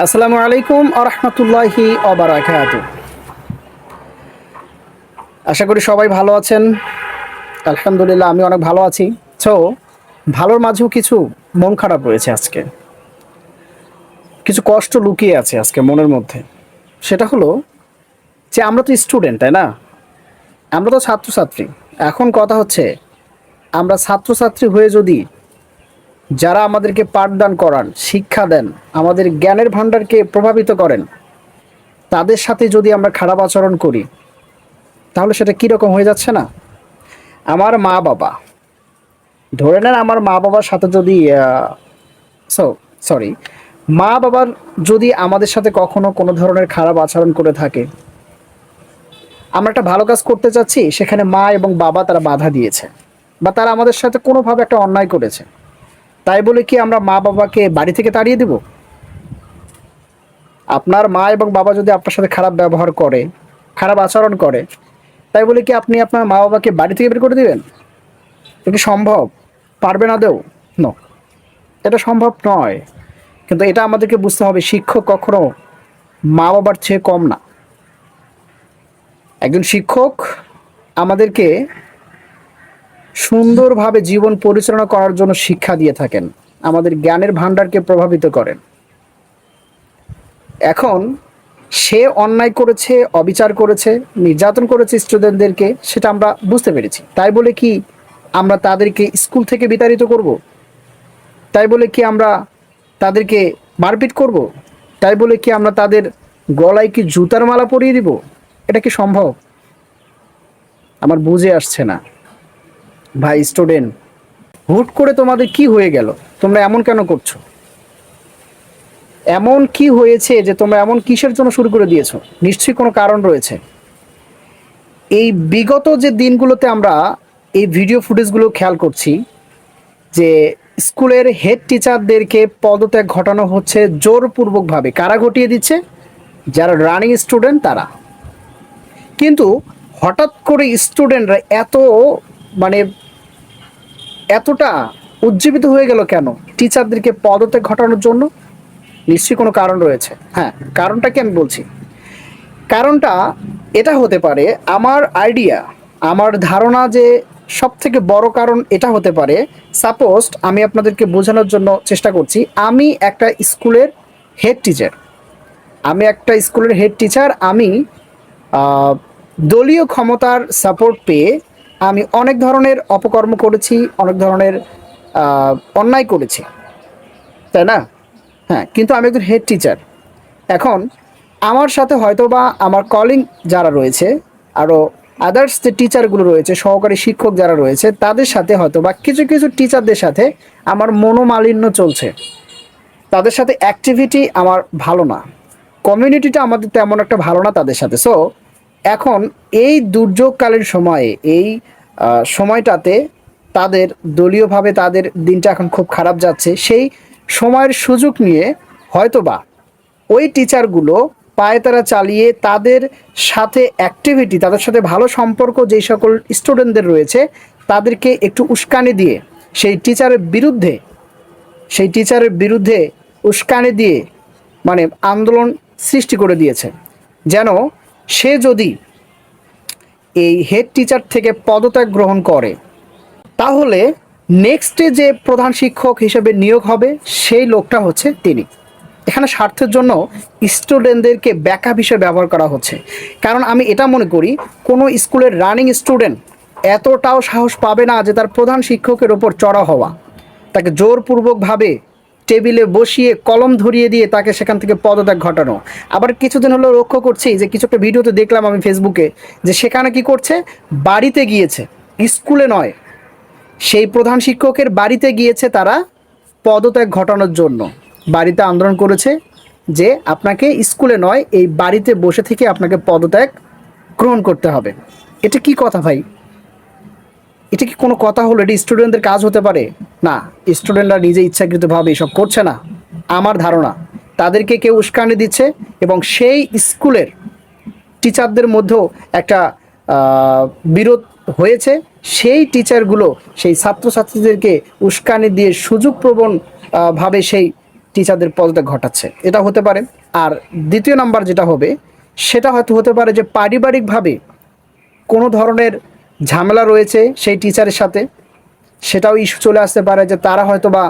আসসালামু আলাইকুম আরহামতুল্লাহি অবরাকাত আশা করি সবাই ভালো আছেন। আলহামদুলিল্লাহ, আমি অনেক ভালো আছি। সো ভালোর মাঝেও কিছু মন খারাপ রয়েছে আজকে। কিছু কষ্ট লুকিয়ে আছে আজকে মনের মধ্যে। সেটা হলো যে আমরা তো স্টুডেন্ট তাই না? আমরা তো ছাত্রছাত্রী। এখন কথা হচ্ছে, আমরা ছাত্রছাত্রী হয়ে যদি যারা আমাদেরকে পাঠদান করান, শিক্ষা দেন, আমাদের জ্ঞানের ভাণ্ডারকে প্রভাবিত করেন, তাদের সাথে যদি আমরা খারাপ আচরণ করি, তাহলে সেটা কীরকম হয়ে যাচ্ছে না? আমার মা বাবা। ধরে নেন আমার মা বাবার সাথে যদি সো সরি মা বাবার যদি আমাদের সাথে কখনো কোনো ধরনের খারাপ আচরণ করে থাকে, আমরা একটা ভালো কাজ করতে চাচ্ছি, সেখানে মা এবং বাবা তারা বাধা দিয়েছে বা তারা আমাদের সাথে কোনোভাবে একটা অন্যায় করেছে। তাই বলে কি আমরা মা বাবাকে বাড়ি থেকে তাড়িয়ে দেব? আপনার মা এবং বাবা যদি আপনার সাথে খারাপ ব্যবহার করে, খারাপ আচরণ করে, তাই বলে কি আপনি আপনার মা বাবাকে বাড়ি থেকে বের করে দেবেন? এটা সম্ভব? পারবে না দেও? ন এটা সম্ভব নয়। কিন্তু এটা আমাদেরকে বুঝতে হবে, শিক্ষক কখনো মা বাবার চেয়ে কম না। একজন শিক্ষক আমাদেরকে সুন্দরভাবে জীবন পরিচালনা করার জন্য শিক্ষা দিয়ে থাকেন। আমাদের জ্ঞানের ভাণ্ডারকে প্রভাবিত করেন। এখন সে অন্যায় করেছে, অবিচার করেছে, নির্যাতন করেছে স্টুডেন্টদেরকে, সেটা আমরা বুঝতে পেরেছি। তাই বলে কি আমরা তাদেরকে স্কুল থেকে বিতাড়িত করব? তাই বলে কি আমরা তাদেরকে মারপিট করব? তাই বলে কি আমরা তাদের গলায় কি জুতার মালা পরিয়ে দিব? এটা কি সম্ভব? আমার বুঝে আসছে না। ভাই স্টুডেন্ট হুট করে তোমাদের কি হয়ে গেল? তোমরা এমন কেন করছ? এমন কি হয়েছে যে তোমরা এমন কিসের জন্য শুরু করে দিয়েছ? নিশ্চয়ই কোনো কারণ রয়েছে। এই বিগত যে দিনগুলোতে আমরা এই ভিডিও ফুটেজগুলো খেয়াল করছি, যে স্কুলের হেড টিচারদেরকে পদত্যাগ ঘটানো হচ্ছে জোরপূর্বকভাবে। কারা ঘটিয়ে দিচ্ছে? যারা রানিং স্টুডেন্ট তারা। কিন্তু হঠাৎ করে স্টুডেন্টরা এত মানে এতটা উজ্জীবিত হয়ে গেল কেন? টিচারদেরকে পদত্যাগ ঘটানোর জন্য? নিশ্চয়ই কোনো কারণ রয়েছে। হ্যাঁ কারণটা কি আমি বলছি। কারণটা এটা হতে পারে, আমার আইডিয়া আমার ধারণা যে সব থেকে বড় কারণ এটা হতে পারে সাপোজ আমি আপনাদেরকে বোঝানোর জন্য চেষ্টা করছি, আমি একটা স্কুলের হেড টিচার আমি একটা স্কুলের হেড টিচার আমি দলীয় ক্ষমতার সাপোর্ট পেয়ে আমি অনেক ধরনের অপকর্ম করেছি, অনেক ধরনের অন্যায় করেছি। তাই না? হ্যাঁ কিন্তু আমি একজন হেড টিচার এখন আমার সাথে হয়তো বা আমার কলিং যারা রয়েছে আরও আদার্স যে টিচারগুলো রয়েছে, সহকারী শিক্ষক যারা রয়েছে, তাদের সাথে হয়তো বা কিছু কিছু টিচারদের সাথে আমার মনোমালিন্য চলছে। তাদের সাথে অ্যাক্টিভিটি আমার ভালো না। কমিউনিটিটা আমাদের তেমন একটা ভালো না তাদের সাথে। সো এখন এই দুর্যোগকালীন সময়ে, এই সময়টাতে তাদের দলীয়ভাবে তাদের দিনটা এখন খুব খারাপ যাচ্ছে, সেই সময়ের সুযোগ নিয়ে হয়তোবা ওই টিচারগুলো পায়ে তারা চালিয়ে তাদের সাথে অ্যাক্টিভিটি তাদের সাথে ভালো সম্পর্ক যেই সকল স্টুডেন্টদের রয়েছে, তাদেরকে একটু উস্কানি দিয়ে, সেই টিচারের বিরুদ্ধে, সেই টিচারের বিরুদ্ধে উস্কানি দিয়ে মানে আন্দোলন সৃষ্টি করে দিয়েছে। যেন সে যদি এই হেড টিচার থেকে পদত্যাগ গ্রহণ করে, তাহলে নেক্সটে যে প্রধান শিক্ষক হিসেবে নিয়োগ হবে, সেই লোকটা হচ্ছে তিনি। এখানে স্বার্থের জন্য স্টুডেন্টদেরকে ব্যাকআপ হিসেবে ব্যবহার করা হচ্ছে। কারণ আমি এটা মনে করি, কোনো স্কুলের রানিং স্টুডেন্ট এতটাও সাহস পাবে না যে তার প্রধান শিক্ষকের ওপর চড়া হওয়া। তাকে জোরপূর্বকভাবে টেবিলে বসিয়ে কলম ধরিয়ে দিয়ে তাকে সেখান থেকে পদত্যাগ ঘটানো। আবার কিছুদিন হলো লক্ষ্য করছি যে কিছু একটা ভিডিওতে দেখলাম আমি ফেসবুকে যে সেখানে কি করছে? বাড়িতে গিয়েছে, স্কুলে নয়। সেই প্রধান শিক্ষকের বাড়িতে গিয়েছে তারা পদত্যাগ ঘটানোর জন্য। বাড়িতে আন্দোলন করেছে যে আপনাকে স্কুলে নয়, এই বাড়িতে বসে থেকে আপনাকে পদত্যাগ গ্রহণ করতে হবে। এটা কি কথা ভাই? এটা কি কোনো কথা হলো? এটা স্টুডেন্টদের কাজ হতে পারে? না স্টুডেন্টরা নিজে ইচ্ছাকৃতভাবে এসব করছে না। আমার ধারণা, তাদেরকে কেউ উস্কানি দিচ্ছে এবং সেই স্কুলের টিচারদের মধ্যেও একটা বিরোধ হয়েছে। সেই টিচারগুলো, সেই ছাত্রছাত্রীদেরকে উস্কানি দিয়ে সুযোগপ্রবণ ভাবে সেই টিচারদের পদত্যাগ ঘটাচ্ছে। এটা হতে পারে। আর দ্বিতীয় নাম্বার যেটা হবে, সেটা হয়তো হতে পারে যে পারিবারিকভাবে কোনো ধরনের ঝামেলা রয়েছে সেই টিচারের সাথে। সেটাও ইস্যু চলে আসতে পারে যে তারা হয়তো বা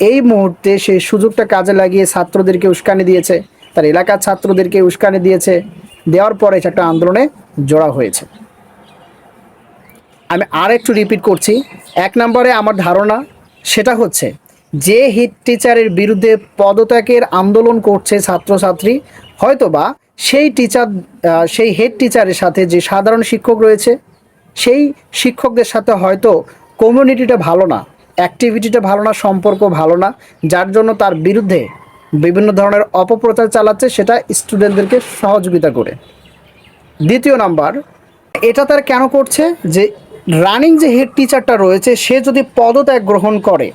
এই মুহূর্তে সেই সুযোগটা কাজে লাগিয়ে ছাত্রদেরকে উস্কানি দিয়েছে, তার এলাকার ছাত্রদেরকে উস্কানি দিয়েছে, দেওয়ার পরে একটা আন্দোলনে জোড়া হয়েছে। আমি আর একটু রিপিট করছি, এক নম্বরে আমার ধারণা সেটা হচ্ছে যে হিট টিচারের বিরুদ্ধে পদত্যাগের আন্দোলন করছে ছাত্রছাত্রী, হয়তোবা সেই টিচার সেই হেড টিচারের সাথে যে সাধারণ শিক্ষক রয়েছে, সেই শিক্ষকদের সাথে হয়তো কমিউনিটিটা ভালো না অ্যাক্টিভিটিটা ভালো না, সম্পর্ক ভালো না, যার জন্য তার বিরুদ্ধে বিভিন্ন ধরনের অপপ্রচার চালাচ্ছে, সেটা স্টুডেন্টদেরকে সহযোগিতা করে। দ্বিতীয় নাম্বার, এটা তার কেন করছে? যে রানিং যে হেড টিচারটা রয়েছে, সে যদি পদত্যাগ গ্রহণ করে,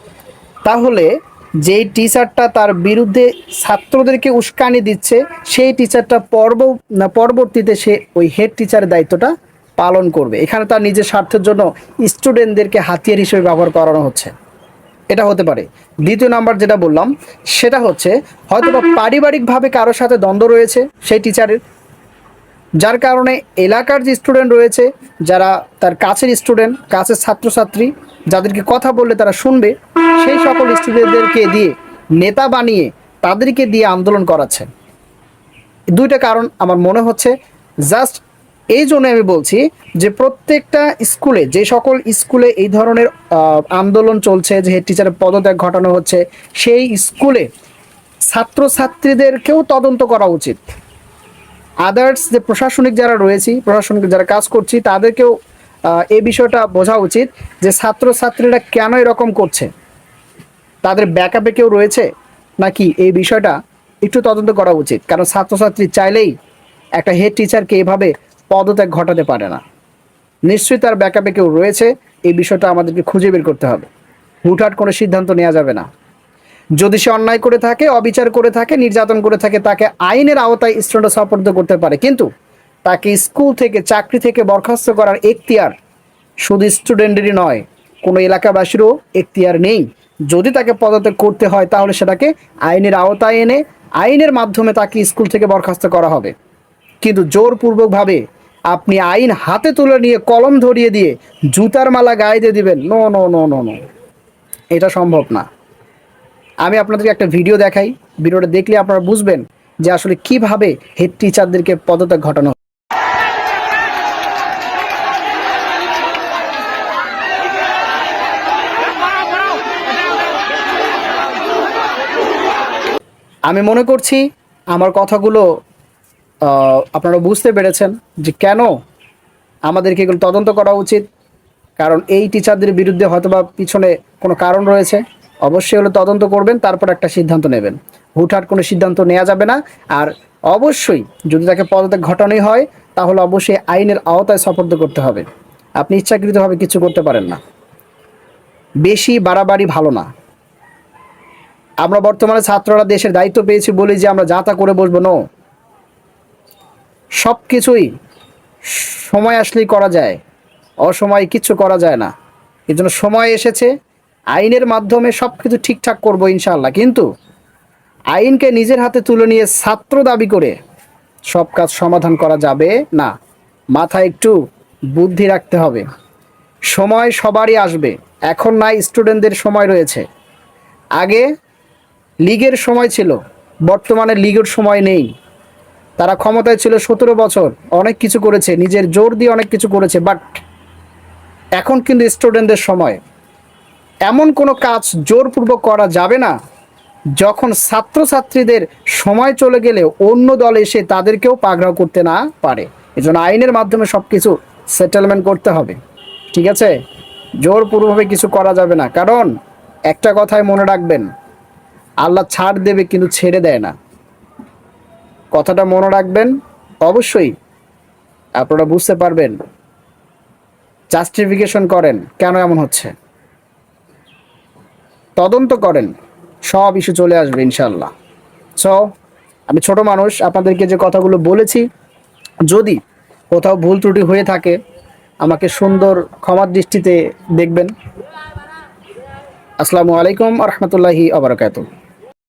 তাহলে যেই টিচারটা তার বিরুদ্ধে ছাত্রদেরকে উস্কানি দিচ্ছে, সেই টিচারটা পর্ব, পরবর্তীতে সে ওই হেড টিচারের দায়িত্বটা পালন করবে। এখানে তার নিজের স্বার্থের জন্য স্টুডেন্টদেরকে হাতিয়ার হিসেবে ব্যবহার করানো হচ্ছে। এটা হতে পারে। দ্বিতীয় নাম্বার যেটা বললাম, সেটা হচ্ছে হয়তো বা পারিবারিকভাবে কারোর সাথে দ্বন্দ্ব রয়েছে সেই টিচারের যার কারণে এলাকার যে স্টুডেন্ট রয়েছে, যারা তার কাছের স্টুডেন্ট কাছের ছাত্রছাত্রী, যাদেরকে কথা বললে তারা শুনবে, সেই সকল স্টুডেন্টদেরকে দিয়ে নেতা বানিয়ে তাদেরকে দিয়ে আন্দোলন করাচ্ছে। দুইটা কারণ আমার মনে হচ্ছে। জাস্ট এই জন্য আমি বলছি যে প্রত্যেকটা স্কুলে, যে সকল স্কুলে এই ধরনের আন্দোলন চলছে, যে হেড টিচারের পদত্যাগ ঘটানো হচ্ছে, সেই স্কুলে ছাত্রছাত্রীদেরকেও তদন্ত করা উচিত। আদার্স যে প্রশাসনিক যারা রয়েছি, প্রশাসনিক যারা কাজ করছি, তাদেরকেও এই বিষয়টা বোঝা উচিত যে ছাত্রছাত্রীরা কেন এরকম করছে? তাদের ব্যাকআপে কেউ রয়েছে? নাকি এই বিষয়টা একটু তদন্ত করা উচিত? কারণ ছাত্রছাত্রী চাইলেই একটা হেড টিচারকে এভাবে পদত্যাগ ঘটাতে পারে না। নিশ্চয়ই তার ব্যাকআপে কেউ রয়েছে, এই বিষয়টা আমাদেরকে খুঁজে বের করতে হবে। হুটহাট কোনো সিদ্ধান্ত নেওয়া যাবে না। যদি সে অন্যায় করে থাকে, অবিচার করে থাকে, নির্যাতন করে থাকে, তাকে আইনের আওতায় স্টুডেন্ট সাপোর্ট করতে পারে। কিন্তু তাকে স্কুল থেকে, চাকরি থেকে বরখাস্ত করার এখতিয়ার শুধু স্টুডেন্টেরই নয়, কোনো এলাকাবাসীরও এখতিয়ার নেই। যদি তাকে পদত্যাগ করতে হয়, তাহলে সেটাকে আইনের আওতায় এনে, আইনের মাধ্যমে তাকে স্কুল থেকে বরখাস্ত করা হবে। কিন্তু জোরপূর্বকভাবে আপনি আইন হাতে তুলে নিয়ে কলম ধরিয়ে দিয়ে জুতার মালা গায়ে দিয়ে দিবেন। No no no no no. এটা সম্ভব না। আমি আপনাদেরকে একটা ভিডিও দেখাই। ভিডিওটা দেখলে আপনারা বুঝবেন যে আসলে কীভাবে হেড টিচারদেরকে পদত্যাগ ঘটানো আমি মনে করছি আমার কথাগুলো আপনারা বুঝতে পেরেছেন যে কেন আমাদেরকে এগুলো তদন্ত করা উচিত। কারণ এই টিচারদের বিরুদ্ধে হয়তোবা পিছনে কোনো কারণ রয়েছে। অবশ্যই হলো তদন্ত করবেন, তারপর একটা সিদ্ধান্ত নেবেন। হুটহাট কোনো সিদ্ধান্ত নেওয়া যাবে না। আর অবশ্যই যদি তাকে পদত্যাগ ঘটানোই হয়, তাহলে অবশ্যই আইনের আওতায় সপর্দ করতে হবে। আপনি ইচ্ছাকৃতভাবে কিছু করতে পারেন না। বেশি বাড়াবাড়ি ভালো না। আমরা বর্তমানে ছাত্ররা দেশের দায়িত্ব পেয়েছি বলি যে আমরা যা তা করে বসবো নো সব কিছুই সময় আসলেই করা যায়, অসময়ে কিছু করা যায় না। এই জন্য সময় এসেছে, আইনের মাধ্যমে সব কিছু ঠিকঠাক করব ইনশাল্লাহ কিন্তু আইনকে নিজের হাতে তুলে নিয়ে ছাত্র দাবি করে সব কাজ সমাধান করা যাবে না, মাথায় একটু বুদ্ধি রাখতে হবে। সময় সবারই আসবে, এখন নাই, স্টুডেন্টদের সময় রয়েছে। আগে লিগের সময় ছিল, বর্তমানে লিগের সময় নেই। তারা ক্ষমতায় ছিল সতেরো বছর, অনেক কিছু করেছে, নিজের জোর দিয়ে অনেক কিছু করেছে বাট এখন কিন্তু স্টুডেন্টদের সময়। এমন কোনো কাজ জোরপূর্বক করা যাবে না, যখন ছাত্রছাত্রীদের সময় চলে গেলে অন্য দল এসে তাদেরকেও পাগড়াও করতে না পারে। এজন্য আইনের মাধ্যমে সব কিছু সেটেলমেন্ট করতে হবে, ঠিক আছে? জোরপূর্বভাবে কিছু করা যাবে না, কারণ একটা কথাই মনে রাখবেন, আল্লাহ ছাড় দেবে কিন্তু ছেড়ে দেয় না। কথাটা মনে রাখবেন। অবশ্যই আপনারা বুঝতে পারবেন। জাস্টিফিকেশন করেন কেন এমন হচ্ছে। তদন্ত করেন, সব ইস্যু চলে আসবে ইনশাল্লাহ সো আমি ছোট মানুষ, আপনাদেরকে যে কথাগুলো বলেছি, যদি কোথাও ভুল ত্রুটি হয়ে থাকে, আমাকে সুন্দর ক্ষমার দৃষ্টিতে দেখবেন। আসসালামু আলাইকুম রহমতুল্লাহি আবরকাত